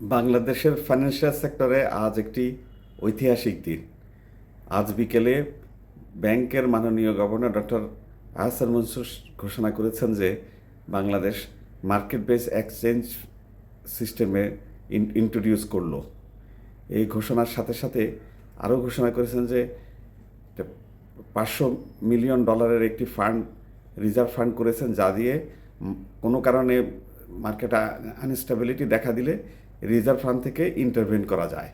বাংলাদেশের ফাইন্যান্সিয়াল সেক্টরে আজ একটি ঐতিহাসিক দিন। আজ বিকেলে ব্যাংকের মাননীয় গভর্নর ডক্টর আহসান মনসুর ঘোষণা করেছেন যে বাংলাদেশ মার্কেট বেস এক্সচেঞ্জ সিস্টেমে ইন্ট্রোডিউস করল। এই ঘোষণার সাথে সাথে আরও ঘোষণা করেছেন যে পাঁচশো মিলিয়ন ডলারের একটি ফান্ড রিজার্ভ ফান্ড করেছেন, যা দিয়ে কোনো কারণে মার্কেটে আনস্টেবিলিটি দেখা দিলে রিজার্ভ ফান্ড থেকে ইন্টারভেন করা যায়।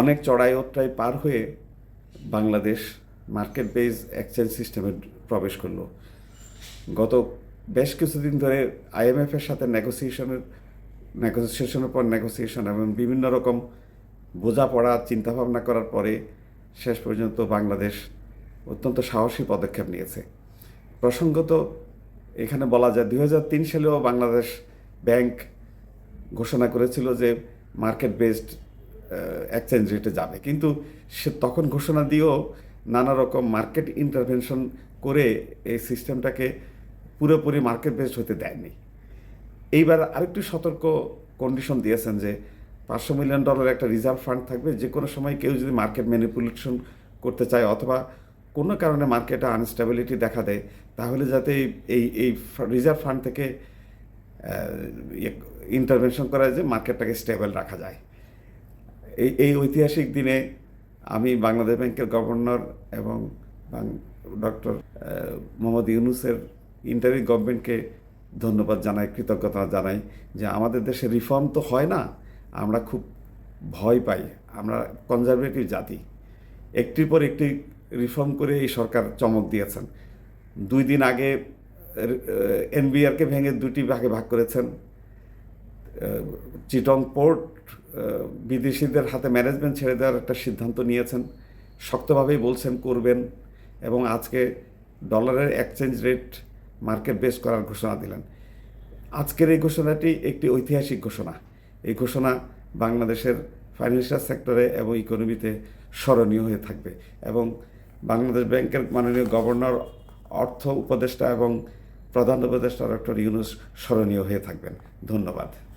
অনেক চড়াই ওত্রাই পার হয়ে বাংলাদেশ মার্কেট বেস এক্সচেঞ্জ সিস্টেমে প্রবেশ করল। গত বেশ কিছুদিন ধরে আইএমএফের সাথে নেগোসিয়েশনের নেগোসিয়েশনের পর নেগোসিয়েশন এবং বিভিন্ন রকম বোঝাপড়া, চিন্তাভাবনা করার পরে শেষ পর্যন্ত বাংলাদেশ অত্যন্ত সাহসী পদক্ষেপ নিয়েছে। প্রসঙ্গত এখানে বলা যায় দু হাজার তিন সালেও বাংলাদেশ ব্যাংক ঘোষণা করেছিল যে মার্কেট বেসড এক্সচেঞ্জ রেটে যাবে। কিন্তু সে তখন ঘোষণা দিয়েও নানা রকম মার্কেট ইন্টারভেনশন করে এই সিস্টেমটাকে পুরোপুরি মার্কেট বেসড হতে দেয়নি। এইবার আরেকটু সতর্ক কন্ডিশন দিয়েছেন যে পাঁচশো মিলিয়ন ডলার একটা রিজার্ভ ফান্ড থাকবে, যে কোনো সময় কেউ যদি মার্কেট ম্যানিপুলেশন করতে চায় অথবা কোনো কারণে মার্কেটে আনস্টেবিলিটি দেখা দেয়, তাহলে যাতে এই- এই রিজার্ভ ফান্ড থেকে ইন্টারভেনশন করা যে মার্কেটটাকে স্টেবল রাখা যায়। এই এই ঐতিহাসিক দিনে আমি বাংলাদেশ ব্যাংকের গভর্নর এবং ডক্টর মোহাম্মদ ইউনুসের ইন্টারি গভর্নমেন্টকে ধন্যবাদ জানাই, কৃতজ্ঞতা জানাই যে আমাদের দেশে রিফর্ম তো হয় না, আমরা খুব ভয় পাই। আমরা কনজারভেটিভ জাতি। একটির পর একটি রিফর্ম করে এই সরকার চমক দিয়েছেন। দুই দিন আগে এনবিআরকে ভেঙে দুটি ভাগে ভাগ করেছেন। চিটং পোর্ট বিদেশিদের হাতে ম্যানেজমেন্ট ছেড়ে দেওয়ার একটা সিদ্ধান্ত নিয়েছেন। শক্তভাবেই বলছেন করবেন এবং আজকে ডলারের এক্সচেঞ্জ রেট মার্কেট বেস করার ঘোষণা দিলেন। আজকের এই ঘোষণাটি একটি ঐতিহাসিক ঘোষণা। এই ঘোষণা বাংলাদেশের ফাইন্যান্সিয়াল সেক্টরে এবং ইকোনমিতে স্মরণীয় হয়ে থাকবে এবং বাংলাদেশ ব্যাংকের মাননীয় গভর্নর অর্থ উপদেষ্টা এবং প্রধান উপদেষ্টা ডক্টর ইউনুস স্মরণীয় হয়ে থাকবেন। ধন্যবাদ।